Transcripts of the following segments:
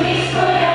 Cristo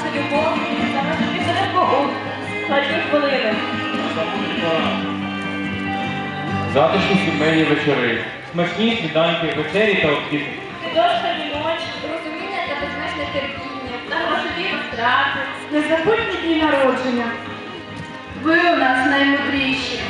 нашу любов, за нашу підтримку у складні хвилини. Затишні сімейні вечори, смачні сніданки, вечері та обід. Художкані ночі, розуміння та безмежне терпіння, на грошові втрати, незабутні дні народження. Ви у нас наймудріші.